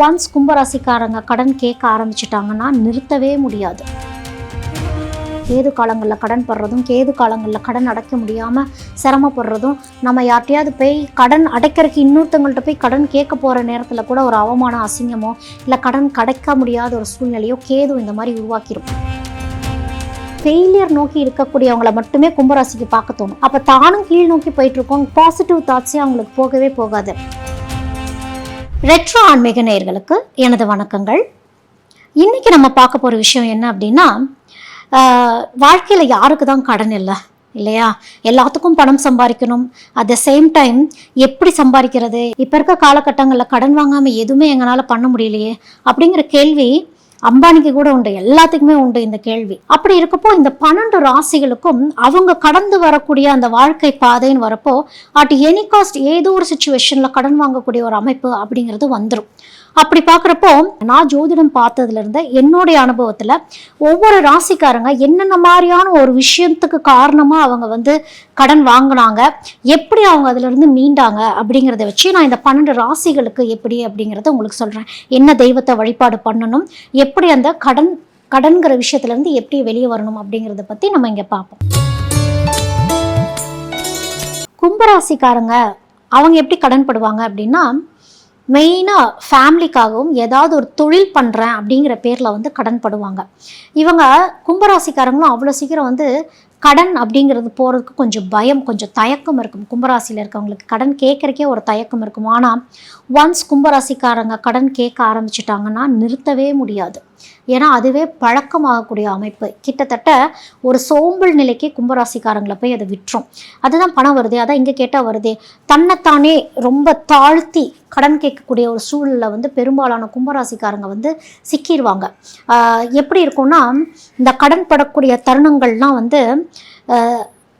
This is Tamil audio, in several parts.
ஒன்ஸ் கும்பராசிக்காரங்க கடன் கேட்க ஆரம்பிச்சிட்டாங்கன்னா நிறுத்தவே முடியாது. கேது காலங்களில் கடன் படுறதும் கேது காலங்களில் கடன் அடைக்க முடியாமல் சிரமப்படுறதும் நம்ம யார்ட்டையாவது போய் கடன் அடைக்கிறதுக்கு இன்னொருத்தவங்கள்ட்ட போய் கடன் கேட்க போகிற நேரத்தில் கூட ஒரு அவமானம் அசிங்கமோ இல்லை கடன் கிடைக்க முடியாத ஒரு சூழ்நிலையோ கேது இந்த மாதிரி உருவாக்கியிருக்கும் ஃபெயிலியர் நோக்கி இருக்கக்கூடியவங்களை மட்டுமே கும்பராசிக்கு பார்க்க தோணும். அப்போ தானும் கீழ் நோக்கி போயிட்டுருக்கோம் பாசிட்டிவ் தாட்ஸே அவங்களுக்கு போகவே போகாது. ரெட்ரோ ஆன்மீக நேயர்களுக்கு எனது வணக்கங்கள். இன்றைக்கி நம்ம பார்க்க போகிற விஷயம் என்ன அப்படின்னா வாழ்க்கையில் யாருக்கு தான் கடன் இல்லை இல்லையா? எல்லாத்துக்கும் பணம் சம்பாதிக்கணும் அட் த சேம் டைம் எப்படி சம்பாதிக்கிறது இப்போ இருக்க காலகட்டங்களில் கடன் வாங்காமல் எதுவுமே எங்களால் பண்ண முடியலையே? அப்படிங்கிற கேள்வி அம்பானிக்கு கூட உண்டு எல்லாத்துக்குமே உண்டு இந்த கேள்வி. அப்படி இருக்கப்போ இந்த பன்னெண்டு ராசிகளுக்கும் அவங்க கடந்து வரக்கூடிய அந்த வாழ்க்கை பாதைன்னு வரப்போ அட் எனி காஸ்ட் ஏதோ ஒரு சுச்சுவேஷன்ல கடன் வாங்கக்கூடிய ஒரு அமைப்பு அப்படிங்கிறது வந்துடும் அப்படி பார்க்குறப்போ நான் ஜோதிடம் பார்த்ததுல இருந்த என்னுடைய அனுபவத்தில் ஒவ்வொரு ராசிக்காரங்க என்னென்ன மாதிரியான ஒரு விஷயத்துக்கு காரணமாக அவங்க வந்து கடன் வாங்கினாங்க எப்படி அவங்க அதிலிருந்து மீண்டாங்க அப்படிங்கிறத வச்சு நான் இந்த பன்னெண்டு ராசிகளுக்கு எப்படி அப்படிங்கிறத உங்களுக்கு சொல்கிறேன் என்ன தெய்வத்தை வழிபாடு பண்ணணும் எப்படி அந்த கடன் கடன்கிற விஷயத்துலேருந்து எப்படி வெளியே வரணும் அப்படிங்கிறத பற்றி நம்ம இங்கே பார்ப்போம். கும்பராசிக்காரங்க அவங்க எப்படி கடன் படுவாங்க அப்படின்னா மெயினாக ஃபேமிலிக்காகவும் ஏதாவது ஒரு தொழில் பண்ணுறேன் அப்படிங்கிற பேரில் வந்து கடன் படுவாங்க. இவங்க கும்பராசிக்காரங்களும் அவ்வளோ சீக்கிரம் வந்து கடன் அப்படிங்கிறது போகிறதுக்கு கொஞ்சம் பயம் கொஞ்சம் தயக்கம் இருக்கும். கும்பராசியில் இருக்கவங்களுக்கு கடன் கேட்குறக்கே ஒரு தயக்கம் இருக்கும். ஆனால் ஒன்ஸ் கும்பராசிக்காரங்க கடன் கேட்க ஆரம்பிச்சிட்டாங்கன்னா நிறுத்தவே முடியாது. ஏன்னா அதுவே பழக்கமாகக்கூடிய அமைப்பு. கிட்டத்தட்ட ஒரு சோம்பல் நிலைக்கு கும்பராசிக்காரங்களை போய் அதை விட்டுரும். அதுதான் பணம் வருது அதான் இங்கே கேட்டால் வருதே. தன்னைத்தானே ரொம்ப தாழ்த்தி கடன் கேட்கக்கூடிய ஒரு சூழலில் வந்து பெரும்பாலான கும்பராசிக்காரங்க வந்து சிக்கிடுவாங்க எப்படி இருக்கும்னா இந்த கடன் படக்கூடிய தருணங்கள்லாம் வந்து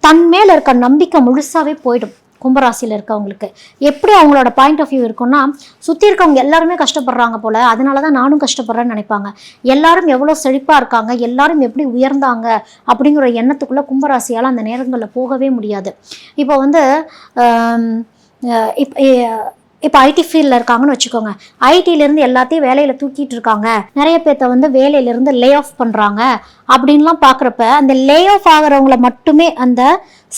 தன் மேலே இருக்க நம்பிக்கை முழுசாவே போயிடும். கும்பராசியில் இருக்கவங்களுக்கு. எப்படி அவங்களோட பாயிண்ட் ஆஃப் வியூ இருக்கும்னா சுற்றி இருக்கவங்க எல்லாருமே கஷ்டப்படுறாங்க போல அதனால தான் நானும் கஷ்டப்படுறேன்னு நினைப்பாங்க. எல்லாரும் எவ்வளோ செழிப்பாக இருக்காங்க எல்லாரும் எப்படி உயர்ந்தாங்க அப்படிங்கிற எண்ணத்துக்குள்ளே கும்பராசியால் அந்த நேரங்களில் போகவே முடியாது. இப்போ வந்து இப்போ இப்போ ஐடி ஃபீல்டில் இருக்காங்கன்னு வச்சுக்கோங்க. ஐடியிலேருந்து எல்லாத்தையும் வேலையில் தூக்கிட்டு இருக்காங்க. நிறைய பேர்த்த வந்து வேலையிலேருந்து லே ஆஃப் பண்ணுறாங்க அப்படின்லாம் பார்க்குறப்ப அந்த லே ஆஃப் ஆகிறவங்கள மட்டுமே அந்த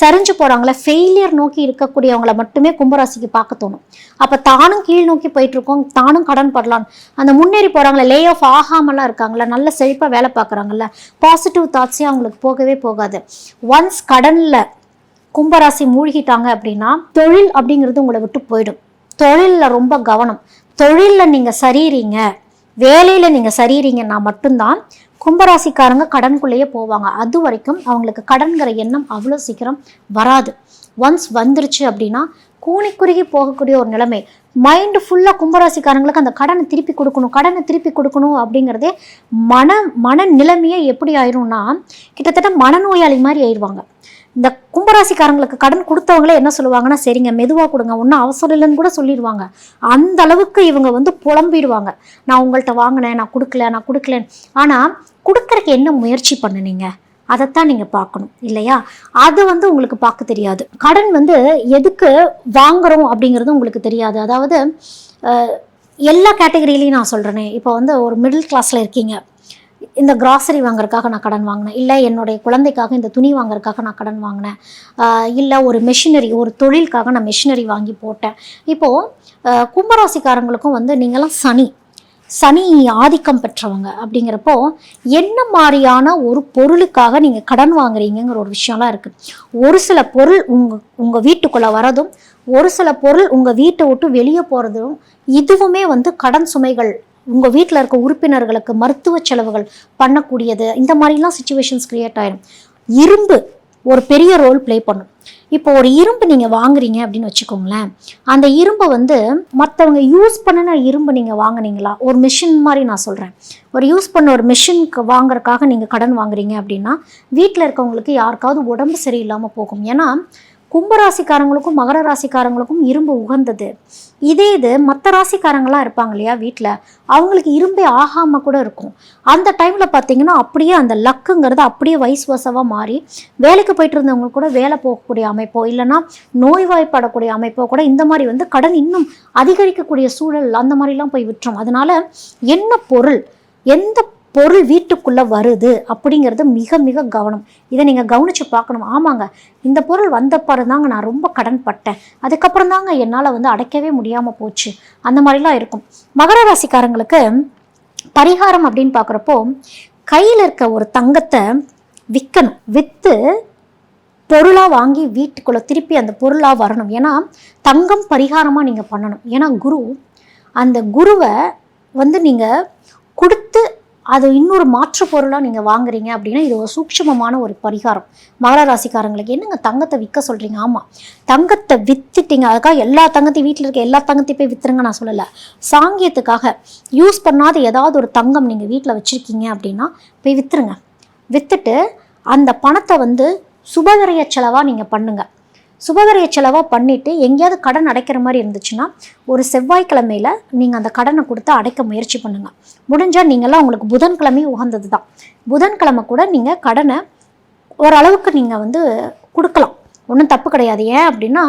சரிஞ்சு போகிறாங்கள ஃபெயிலியர் நோக்கி இருக்கக்கூடியவங்கள மட்டுமே கும்பராசிக்கு பார்க்க தோணும். அப்போ தானும் கீழ் நோக்கி போயிட்டுருக்கோம் தானும் கடன் படலாம். அந்த முன்னேறி போகிறாங்களே லே ஆஃப் ஆகாமலாம் இருக்காங்களா நல்ல செழிப்பாக வேலை பார்க்குறாங்கல்ல பாசிட்டிவ் தாட்ஸே அவங்களுக்கு போகவே போகாது. ஒன்ஸ் கடனில் கும்பராசி மூழ்கிட்டாங்க அப்படின்னா தொழில் அப்படிங்கிறது உங்களை விட்டு போயிடும். தொழிலில் ரொம்ப கவனம். தொழிலில் நீங்கள் சரிறீங்க வேலையில் நீங்கள் சரிறீங்கன்னா மட்டும்தான் கும்பராசிக்காரங்க கடனுக்குள்ளேயே போவாங்க. அது வரைக்கும் அவங்களுக்கு கடன்கிற எண்ணம் அவ்வளோ சீக்கிரம் வராது. ஒன்ஸ் வந்துருச்சு அப்படின்னா கூனி குறுகி போகக்கூடிய ஒரு நிலைமை. மைண்டு ஃபுல்லாக கும்பராசிக்காரங்களுக்கு அந்த கடனை திருப்பி கொடுக்கணும் கடனை திருப்பி கொடுக்கணும் அப்படிங்கிறதே மன மன நிலைமையே எப்படி ஆயிரும்னா கிட்டத்தட்ட மனநோயாளி மாதிரி ஆயிடுவாங்க இந்த கும்பராசிக்காரங்களுக்கு கடன் கொடுத்தவங்களே என்ன சொல்லுவாங்கன்னா சரிங்க மெதுவாக கொடுங்க ஒன்றும் அவசரம் இல்லைன்னு கூட சொல்லிடுவாங்க. அந்த அளவுக்கு இவங்க வந்து புலம்பிடுவாங்க. நான் உங்கள்கிட்ட வாங்கினேன் நான் கொடுக்கல நான் கொடுக்கலன்னு. ஆனால் கொடுக்கறக்கு என்ன முயற்சி பண்ணுனீங்க? அதைத்தான் நீங்கள் பார்க்கணும் இல்லையா? அது வந்து உங்களுக்கு பார்க்க தெரியாது. கடன் வந்து எதுக்கு வாங்குறோம் அப்படிங்கிறது உங்களுக்கு தெரியாது. அதாவது எல்லா கேட்டகரியிலையும் நான் சொல்கிறேனே இப்போ வந்து ஒரு மிடில் கிளாஸில் இருக்கீங்க. இந்த கிராசரி வாங்குறதுக்காக நான் கடன் வாங்கினேன். இல்லை என்னுடைய குழந்தைக்காக இந்த துணி வாங்குறதுக்காக நான் கடன் வாங்கினேன். இல்லை ஒரு மெஷினரி ஒரு தொழிலுக்காக நான் மெஷினரி வாங்கி போட்டேன். இப்போது கும்பராசிக்காரங்களுக்கும் வந்து நீங்களாம் சனி. சனி ஆதிக்கம் பெற்றவங்க அப்படிங்கிறப்போ என்ன மாதிரியான ஒரு பொருளுக்காக நீங்கள் கடன் வாங்குறீங்கங்கிற ஒரு விஷயம்லாம் இருக்குது ஒரு சில பொருள் உங்கள் உங்கள் வீட்டுக்குள்ளே வரதும் ஒரு சில பொருள் உங்கள் வீட்டை விட்டு வெளியே போகிறதும் இதுவுமே வந்து கடன் சுமைகள் உங்கள் வீட்டில் இருக்க உறுப்பினர்களுக்கு மருத்துவ செலவுகள் பண்ணக்கூடியது இந்த மாதிரிலாம் சுச்சுவேஷன்ஸ் க்ரியேட் ஆகிடும் இரும்பு ஒரு பெரிய ரோல் ப்ளே பண்ணும். இப்போ ஒரு இரும்பு நீங்கள் வாங்குறீங்க அப்படின்னு வச்சுக்கோங்களேன் அந்த இரும்பை வந்து மற்றவங்க யூஸ் பண்ணின இரும்பு நீங்கள் வாங்குனீங்களா? ஒரு மிஷின் மாதிரி நான் சொல்கிறேன் ஒரு யூஸ் பண்ண ஒரு மிஷினுக்கு வாங்குறதுக்காக நீங்கள் கடன் வாங்குறீங்க அப்படின்னா வீட்டில் இருக்கவங்களுக்கு யாருக்காவது உடம்பு சரியில்லாமல் போகும். ஏன்னா கும்பராசிக்காரங்களுக்கும் மகர ராசிக்காரங்களுக்கும் இரும்பு உகந்தது. இதே இது மற்ற ராசிக்காரங்களாம் இருப்பாங்க இல்லையா வீட்டில் அவங்களுக்கு இரும்பே ஆகாமல் கூட இருக்கும். அந்த டைமில் பார்த்தீங்கன்னா அப்படியே அந்த லக்குங்கிறது அப்படியே வயசு வசவாக மாறி வேலைக்கு போயிட்டு இருந்தவங்க கூட வேலை போகக்கூடிய அமைப்போ இல்லைன்னா நோய்வாய்ப்படக்கூடிய அமைப்போ கூட இந்த மாதிரி வந்து கடன் இன்னும் அதிகரிக்கக்கூடிய சூழல் அந்த மாதிரிலாம் போய் விட்டுரும். அதனால என்ன பொருள் எந்த பொருள் வீட்டுக்குள்ளே வருது அப்படிங்கிறது மிக மிக கவனம். இதை நீங்கள் கவனித்து பார்க்கணும். ஆமாங்க. இந்த பொருள் வந்த தாங்க நான் ரொம்ப கடன் பட்டேன் அதுக்கப்புறம் தாங்க என்னால் வந்து அடைக்கவே முடியாமல் போச்சு. அந்த மாதிரிலாம் இருக்கும். மகர ராசிக்காரங்களுக்கு பரிகாரம் அப்படின்னு பார்க்குறப்போ கையில் இருக்க ஒரு தங்கத்தை விற்கணும் விற்று பொருளாக வாங்கி வீட்டுக்குள்ளே திருப்பி அந்த பொருளாக வரணும். ஏன்னா தங்கம் பரிகாரமாக நீங்கள் பண்ணணும். ஏன்னா குரு அந்த குருவை வந்து நீங்கள் அது இன்னொரு மாற்று பொருளாக நீங்கள் வாங்குறீங்க அப்படின்னா இது ஒரு சூட்சமமான ஒரு பரிகாரம். மகர ராசிக்காரங்களுக்கு என்னங்க தங்கத்தை விற்க சொல்கிறீங்க ஆமாம் தங்கத்தை வித்துட்டீங்க. அதுக்காக எல்லா தங்கத்தையும் வீட்டில் இருக்க எல்லா தங்கத்தையும் போய் வித்துருங்க நான் சொல்லலை. சாங்கியத்துக்காக யூஸ் பண்ணாத ஏதாவது ஒரு தங்கம் நீங்கள் வீட்டில் வச்சுருக்கீங்க அப்படின்னா போய் வித்துருங்க. வித்துட்டு அந்த பணத்தை வந்து சுபகரிய செலவாக நீங்கள் பண்ணுங்கள் சுபகரிய செலவாக பண்ணிவிட்டு எங்கேயாவது கடன் அடைக்கிற மாதிரி இருந்துச்சுன்னா ஒரு செவ்வாய்க்கிழமையில் நீங்கள் அந்த கடனை கொடுத்து அடைக்க முயற்சி பண்ணுங்கள் முடிஞ்சால் நீங்கள்லாம் உங்களுக்கு புதன்கிழமையும் உகந்தது தான் புதன்கிழமை கூட நீங்கள் கடனை ஓரளவுக்கு நீங்கள் வந்து கொடுக்கலாம். ஒன்றும் தப்பு கிடையாது. ஏன் அப்படின்னா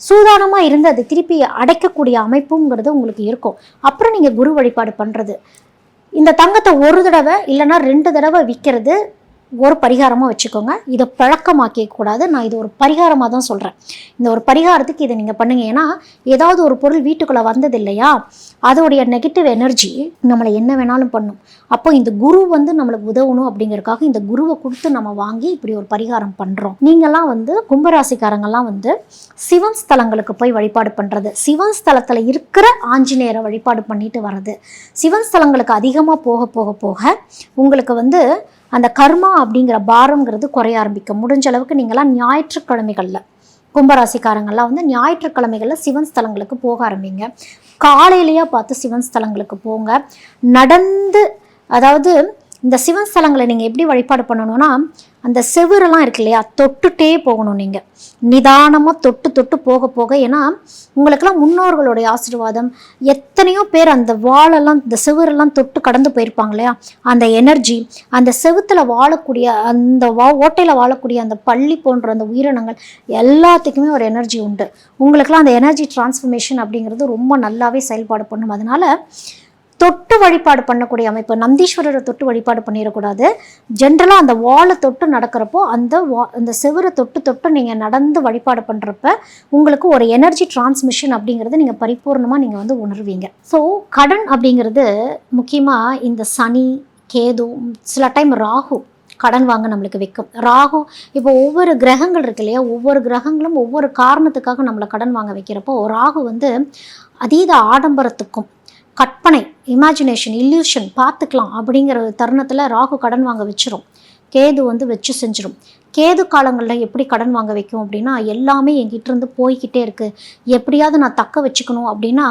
சூதானமாக இருந்து அதை திருப்பி அடைக்கக்கூடிய அமைப்புங்கிறது உங்களுக்கு இருக்கும். அப்புறம் நீங்கள் குரு வழிபாடு பண்ணுறது இந்த தங்கத்தை ஒரு தடவை இல்லைன்னா ரெண்டு தடவை விற்கிறது ஒரு பரிகாரமாக வச்சுக்கோங்க. இதை பழக்கமாக்கிக்க கூடாது நான் இது ஒரு பரிகாரமாக தான் சொல்கிறேன் இந்த ஒரு பரிகாரத்துக்கு இதை நீங்கள் பண்ணுங்க. ஏன்னா ஏதாவது ஒரு பொருள் வீட்டுக்குள்ளே வந்தது இல்லையா அதோடைய நெகட்டிவ் எனர்ஜி நம்மளை என்ன வேணாலும் பண்ணும். அப்போ இந்த குரு வந்து நம்மளுக்கு உதவணும் அப்படிங்கிறதுக்காக இந்த குருவை கொடுத்து நம்ம வாங்கி இப்படி ஒரு பரிகாரம் பண்ணுறோம் நீங்கள்லாம் வந்து கும்பராசிக்காரங்கெல்லாம் வந்து சிவன் ஸ்தலங்களுக்கு போய் வழிபாடு பண்ணுறது சிவன் ஸ்தலத்தில் இருக்கிற ஆஞ்சநேயரை வழிபாடு பண்ணிட்டு வர்றது. சிவன் ஸ்தலங்களுக்கு அதிகமாக போக போக போக உங்களுக்கு வந்து அந்த கர்மா அப்படிங்கிற பாரங்கிறது குறைய ஆரம்பிக்கும். முடிஞ்ச அளவுக்கு நீங்களாம் ஞாயிற்றுக்கிழமைகளில் கும்பராசிக்காரங்கள்லாம் வந்து ஞாயிற்றுக்கிழமைகளில் சிவன் ஸ்தலங்களுக்கு போக ஆரம்பிங்க. காலையிலேயே பார்த்து சிவன் ஸ்தலங்களுக்கு போங்க. நடந்து அதாவது இந்த சிவன் ஸ்தலங்களை நீங்கள் எப்படி வழிபாடு பண்ணணும்னா அந்த செவுரெல்லாம் இருக்கு இல்லையா? தொட்டுட்டே போகணும் நீங்கள் நிதானமாக தொட்டு தொட்டு போக போக. ஏன்னா உங்களுக்கெல்லாம் முன்னோர்களுடைய ஆசீர்வாதம். எத்தனையோ பேர் அந்த வாழெல்லாம் இந்த செவுரெல்லாம் தொட்டு கடந்து போயிருப்பாங்க இல்லையா? அந்த எனர்ஜி அந்த செவுத்தில் வாழக்கூடிய அந்த வா ஓட்டையில் வாழக்கூடிய அந்த பள்ளி போன்ற அந்த உயிரினங்கள் எல்லாத்துக்குமே ஒரு எனர்ஜி உண்டு. உங்களுக்கெல்லாம் அந்த எனர்ஜி டிரான்ஸ்ஃபர்மேஷன் அப்படிங்கிறது ரொம்ப நல்லாவே செயல்பாடு பண்ணும். அதனால் தொட்டு வழிபாடு பண்ணக்கூடிய அமைப்பு. நந்தீஸ்வரரை தொட்டு வழிபாடு பண்ணிடக்கூடாது. ஜென்ரலாக அந்த வாலை தொட்டு நடக்கிறப்போ அந்த வா அந்த செவரை தொட்டு தொட்டு நீங்கள் நடந்து வழிபாடு பண்ணுறப்ப உங்களுக்கு ஒரு எனர்ஜி டிரான்ஸ்மிஷன் அப்படிங்கிறது நீங்கள் பரிபூர்ணமாக நீங்கள் வந்து உணர்வீங்க. ஸோ கடன் அப்படிங்கிறது முக்கியமாக இந்த சனி கேது சில டைம் ராகு கடன் வாங்க நம்மளுக்கு வைக்கும். ராகு இப்போ ஒவ்வொரு கிரகங்கள் இருக்கு இல்லையா? ஒவ்வொரு கிரகங்களும் ஒவ்வொரு காரணத்துக்காக நம்மளை கடன் வாங்க வைக்கிறப்போ ராகு வந்து அதீத ஆடம்பரத்துக்கும் கற்பனை இமேஜினேஷன் இல்யூஷன் பார்த்துக்கலாம் அப்படிங்கிற ஒரு தருணத்தில் ராகு கடன் வாங்க வச்சிரும். கேது வந்து வச்சு செஞ்சிடும் கேது காலங்களில் எப்படி கடன் வாங்க வைக்கும் அப்படின்னா எல்லாமே என்கிட்ட இருந்து போய்கிட்டே இருக்குது எப்படியாவது நான் தக்க வச்சுக்கணும் அப்படின்னா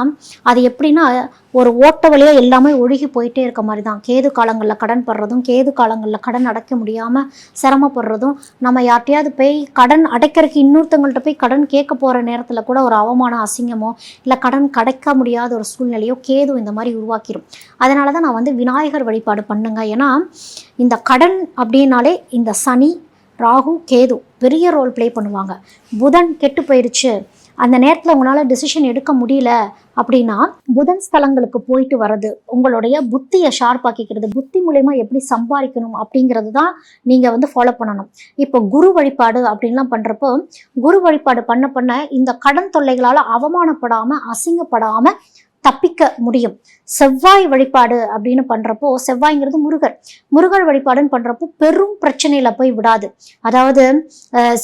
அது எப்படின்னா ஒரு ஓட்ட வழியாக எல்லாமே ஒழுகி போயிட்டே இருக்க மாதிரி தான் கேது காலங்களில் கடன் படுறதும் கேது காலங்களில் கடன் அடைக்க முடியாமல் சிரமப்படுறதும் நம்ம யார்ட்டையாவது போய் கடன் அடைக்கிறதுக்கு இன்னொருத்தவங்கள்ட்ட போய் கடன் கேட்க போகிற நேரத்தில் கூட ஒரு அவமானம் அசிங்கமோ இல்லை கடன் கிடைக்க முடியாத ஒரு சூழ்நிலையோ கேது இந்த மாதிரி உருவாக்கிடும் அதனால தான் நான் வந்து விநாயகர் வழிபாடு பண்ணுங்க. ஏன்னா இந்த கடன் அப்படின்னாலே இந்த சனி ராகு கேது பெரிய ரோல் ப்ளே பண்ணுவாங்க. புதன் கெட்டு போயிடுச்சு அந்த நேரத்தில் உங்களால் டிசிஷன் எடுக்க முடியல அப்படின்னா புதன் ஸ்தலங்களுக்கு போயிட்டு வர்றது உங்களுடைய புத்தியை ஷார்ப்பாக்கிக்கிறது புத்தி மூலயமா எப்படி சம்பாதிக்கணும் அப்படிங்கிறது தான் நீங்கள் வந்து ஃபாலோ பண்ணணும். இப்போ குரு வழிபாடு அப்படின்லாம் பண்ணுறப்போ குரு வழிபாடு பண்ண பண்ண இந்த கடன் தொல்லைகளால் அவமானப்படாமல் அசிங்கப்படாமல் தப்பிக்க முடியும். செவ்வாய் வழிபாடு அப்படின்னு பண்றப்போ செவ்வாய்ங்கிறது முருகர். முருகர் வழிபாடுன்னு பண்றப்போ பெரும் பிரச்சனையில போய் விடாது. அதாவது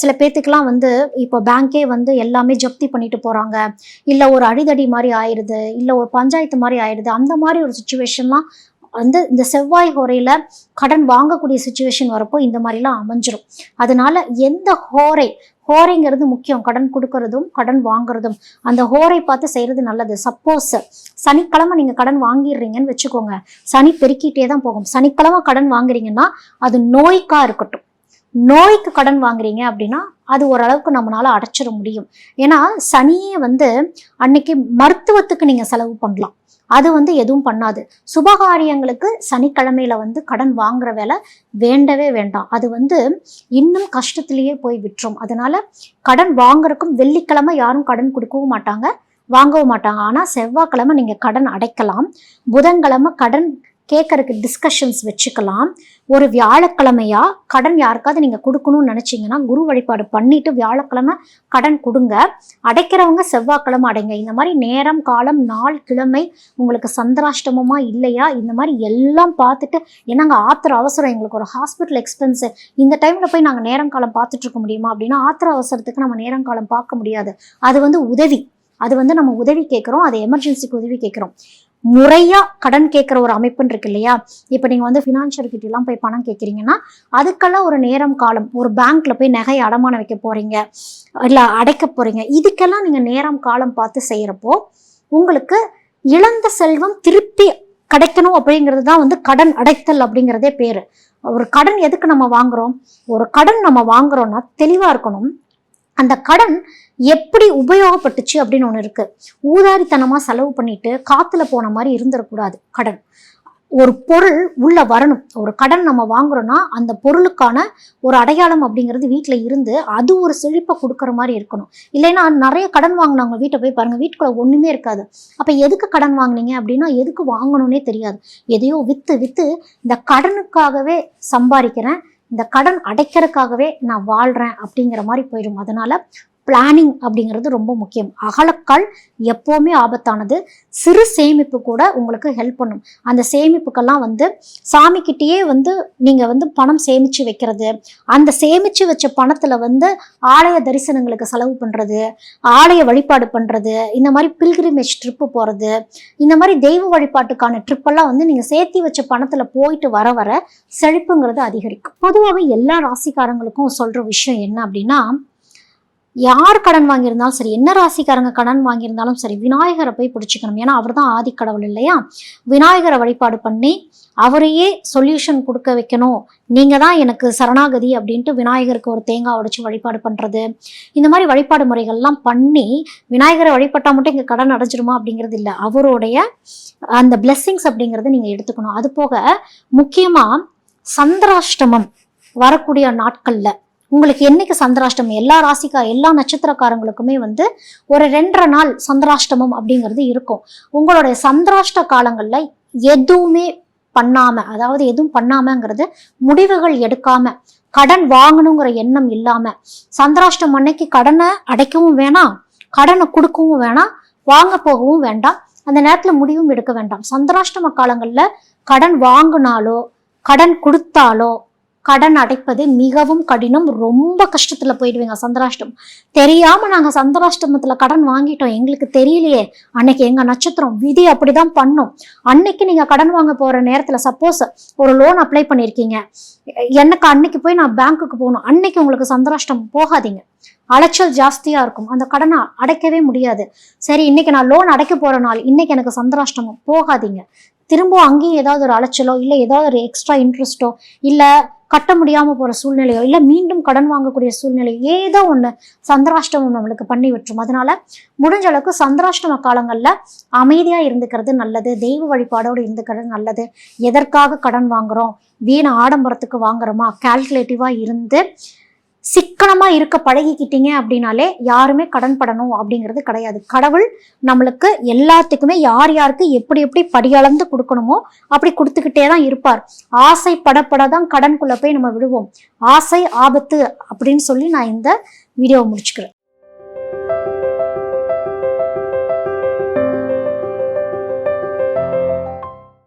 சில பேத்துக்கெல்லாம் வந்து இப்போ பேங்கே வந்து எல்லாமே ஜப்தி பண்ணிட்டு போறாங்க. இல்லை ஒரு அடிதடி மாதிரி ஆயிடுது இல்லை ஒரு பஞ்சாயத்து மாதிரி ஆயிடுது அந்த மாதிரி ஒரு சுச்சுவேஷன்லாம் வந்து இந்த செவ்வாய் ஹோரையில கடன் வாங்கக்கூடிய சுச்சுவேஷன் வரப்போ இந்த மாதிரிலாம் அமைஞ்சிரும். அதனால எந்த ஹோரை ஹோரைங்கிறது முக்கியம். கடன் கொடுக்கறதும் கடன் வாங்குறதும். அந்த ஹோரை பார்த்து செய்யறது நல்லது. சப்போஸ் சனிக்கிழமை நீங்கள் கடன் வாங்கிடுறீங்கன்னு வச்சுக்கோங்க. சனி பெருக்கிட்டே தான் போகும். சனிக்கிழமை கடன் வாங்குறீங்கன்னா அது நோய்க்கா இருக்கட்டும். நோய்க்கு கடன் வாங்குறீங்க அப்படின்னா அது ஓரளவுக்கு நம்மளால அடைச்சிட முடியும். ஏன்னா சனியே வந்து அன்னைக்கு மருத்துவத்துக்கு நீங்க செலவு பண்ணலாம். அது வந்து எதுவும் பண்ணாது. சுபகாரியங்களுக்கு சனிக்கிழமையில வந்து கடன் வாங்குற வேலை வேண்டவே வேண்டாம். அது வந்து இன்னும் கஷ்டத்திலேயே போய் விட்டுரும். அதனால கடன் வாங்குறதுக்கும் வெள்ளிக்கிழமை யாரும் கடன் கொடுக்கவும் மாட்டாங்க வாங்கவும் மாட்டாங்க. ஆனால் செவ்வாய்க்கிழமை நீங்கள் கடன் அடைக்கலாம். புதன்கிழமை கடன் கேட்கறதுக்கு டிஸ்கஷன்ஸ் வச்சுக்கலாம். ஒரு வியாழக்கிழமையா கடன் யாருக்காவது நீங்கள் கொடுக்கணும்னு நினச்சிங்கன்னா குரு வழிபாடு பண்ணிட்டு வியாழக்கிழமை கடன் கொடுங்க. அடைக்கிறவங்க செவ்வாய்க்கிழமை அடைங்க. இந்த மாதிரி நேரம் காலம் நாள் கிழமை உங்களுக்கு சந்திராஷ்டமமா இல்லையா? இந்த மாதிரி எல்லாம் பார்த்துட்டு என்னங்க ஆத்திர அவசரம்? எங்களுக்கு ஒரு ஹாஸ்பிட்டல் எக்ஸ்பென்ஸ் இந்த டைமில் போய் நாங்கள் நேரம் காலம் பார்த்துட்டு இருக்க முடியுமா அப்படின்னா ஆத்திர அவசரத்துக்கு நம்ம நேரம் காலம் பார்க்க முடியாது. அது வந்து உதவி. அது வந்து நம்ம உதவி கேட்குறோம். அது எமர்ஜென்சிக்கு உதவி கேட்குறோம். முறையா கடன் கேட்குற ஒரு அமைப்புன்னு இருக்கு இல்லையா? இப்போ நீங்கள் வந்து ஃபினான்ஷியல் கிட்டலாம் போய் பணம் கேட்குறீங்கன்னா அதுக்கெல்லாம் ஒரு நேரம் காலம் ஒரு பேங்க்ல போய் நகை அடமானம் வைக்க போறீங்க இல்லை அடைக்க போறீங்க இதுக்கெல்லாம் நீங்கள் நேரம் காலம் பார்த்து செய்கிறப்போ உங்களுக்கு இழந்த செல்வம் திருப்பி கிடைக்கணும் அப்படிங்கிறது தான் வந்து கடன் அடைத்தல் அப்படிங்கிறதே பேர். ஒரு கடன் எதுக்கு நம்ம வாங்குறோம்? ஒரு கடன் நம்ம வாங்குறோம்னா தெளிவாக இருக்கணும். அந்த கடன் எப்படி உபயோகப்பட்டுச்சு அப்படின்னு ஒன்று இருக்கு. ஊதாரித்தனமாக செலவு பண்ணிட்டு காத்துல போன மாதிரி இருந்துடக்கூடாது கடன். ஒரு பொருள் உள்ள வரணும். ஒரு கடன் நம்ம வாங்குறோம்னா அந்த பொருளுக்கான ஒரு அடையாளம் அப்படிங்கிறது வீட்டில் இருந்து அது ஒரு செழிப்பை கொடுக்குற மாதிரி இருக்கணும். இல்லைன்னா நிறைய கடன் வாங்கினவங்க வீட்டை போய் பாருங்கள் வீட்டுக்குள்ள ஒன்றுமே இருக்காது. அப்போ எதுக்கு கடன் வாங்குனீங்க அப்படின்னா எதுக்கு வாங்கணும்னே தெரியாது. எதையோ விற்று விற்று இந்த கடனுக்காகவே சம்பாதிக்கிறேன் இந்த கடன் அடைக்கிறதுக்காகவே நான் வாழ்கிறேன் அப்படிங்கிற மாதிரி போயிடும். அதனால பிளானிங் அப்படிங்கிறது ரொம்ப முக்கியம். அகலக்கால் எப்போவுமே ஆபத்தானது. சிறு சேமிப்பு கூட உங்களுக்கு ஹெல்ப் பண்ணும். அந்த சேமிப்புக்கெல்லாம் வந்து சாமிக்கிட்டேயே வந்து நீங்கள் வந்து பணம் சேமித்து வைக்கிறது. அந்த சேமித்து வச்ச பணத்தில் வந்து ஆலய தரிசனங்களுக்கு செலவு பண்ணுறது ஆலய வழிபாடு பண்ணுறது இந்த மாதிரி பில்கிரிமேஜ் ட்ரிப்பு போகிறது இந்த மாதிரி தெய்வ வழிபாட்டுக்கான ட்ரிப்பெல்லாம் வந்து நீங்கள் சேர்த்தி வச்ச பணத்தில் போயிட்டு வர வர செழிப்புங்கிறது அதிகரிக்கும். பொதுவாகவே எல்லா ராசிக்காரங்களுக்கும் சொல்கிற விஷயம் என்ன அப்படின்னா யார் கடன் வாங்கியிருந்தாலும் சரி என்ன ராசிக்காரங்க கடன் வாங்கியிருந்தாலும் சரி விநாயகரை போய் பிடிச்சிக்கணும். ஏன்னா அவர் தான் ஆதிக்கடவுள் இல்லையா? விநாயகரை வழிபாடு பண்ணி அவரையே சொல்யூஷன் கொடுக்க வைக்கணும். நீங்கள் தான் எனக்கு சரணாகதி அப்படின்ட்டு விநாயகருக்கு ஒரு தேங்காய் உடைச்சு வழிபாடு பண்ணுறது இந்த மாதிரி வழிபாடு முறைகள்லாம் பண்ணி விநாயகரை வழிபட்டால் மட்டும் இங்கே கடன் அடைஞ்சிருமா அப்படிங்கிறது இல்லை. அவருடைய அந்த பிளெஸ்ஸிங்ஸ் அப்படிங்கிறத நீங்கள் எடுத்துக்கணும். அது போக முக்கியமாக சந்திராஷ்டமம் வரக்கூடிய நாட்களில் உங்களுக்கு என்னைக்கு சந்திராஷ்டமம்? எல்லா ராசிக்கா எல்லா நட்சத்திரக்காரங்களுக்குமே வந்து ஒரு ரெண்டரை நாள் சந்திராஷ்டமம் அப்படிங்கிறது இருக்கும். உங்களுடைய சந்திராஷ்ட காலங்களில் எதுவுமே பண்ணாம அதாவது எதுவும் பண்ணாமங்கிறது முடிவுகள் எடுக்காம கடன் வாங்கணுங்கிற எண்ணம் இல்லாம சந்திராஷ்டம் அன்னைக்கு கடனை அடைக்கவும் வேணாம் கடனை கொடுக்கவும் வேணாம் வாங்க போகவும் வேண்டாம் அந்த நேரத்தில் முடிவும் எடுக்க வேண்டாம். சந்திராஷ்டம காலங்களில் கடன் வாங்கினாலோ கடன் கொடுத்தாலோ கடன் அடைப்பது மிகவும் கடினம் ரொம்ப கஷ்டத்தில் போயிடுவீங்க சந்திராஷ்டம். தெரியாம நாங்கள் சந்திராஷ்டமத்தில் கடன் வாங்கிட்டோம். எங்களுக்கு தெரியலையே. அன்னைக்கு எங்க நட்சத்திரம் விதி அப்படிதான் பண்ணும். அன்னைக்கு நீங்கள் கடன் வாங்க போகிற நேரத்தில் சப்போஸ் ஒரு லோன் அப்ளை பண்ணியிருக்கீங்க எனக்கு அன்னைக்கு போய் நான் பேங்க்குக்கு போகணும். அன்னைக்கு உங்களுக்கு சந்திராஷ்டம் போகாதீங்க. அலைச்சல் ஜாஸ்தியாக இருக்கும். அந்த கடனை அடைக்கவே முடியாது. சரி இன்னைக்கு நான் லோன் அடைக்க போகிற நாள் இன்னைக்கு எனக்கு சந்திராஷ்டமம் போகாதீங்க. திரும்பவும் அங்கேயும் ஏதாவது ஒரு அலைச்சலோ இல்லை ஏதாவது ஒரு எக்ஸ்ட்ரா இன்ட்ரெஸ்ட்டோ இல்லை கட்ட முடியாமல் போகிற சூழ்நிலையோ இல்லை மீண்டும் கடன் வாங்கக்கூடிய சூழ்நிலையோ ஏதோ ஒன்று சந்திராஷ்டமம் நம்மளுக்கு பண்ணி விட்டுரும். அதனால முடிஞ்ச அளவுக்கு சந்திராஷ்டம காலங்களில் அமைதியாக இருந்துக்கிறது நல்லது. தெய்வ வழிபாடோடு இருந்துக்கிறது நல்லது. எதற்காக கடன் வாங்குகிறோம் வீண ஆடம்பரத்துக்கு வாங்குறோமா? கால்குலேட்டிவாக இருந்து சிக்கனமா இருக்க பழகிக்கிட்டீங்க அப்படின்னாலே யாருமே கடன் படணும் அப்படிங்கிறது கிடையாது. கடவுள் நம்மளுக்கு எல்லாத்துக்குமே யார் யாருக்கு எப்படி எப்படி படியளந்து கொடுக்கணுமோ அப்படி கொடுத்துக்கிட்டே தான் இருப்பார். ஆசை படப்பட தான் கடன்குள்ள போய் நம்ம விடுவோம் ஆசை ஆபத்து அப்படின்னு சொல்லி நான் இந்த வீடியோவை முடிச்சுக்கிறேன்.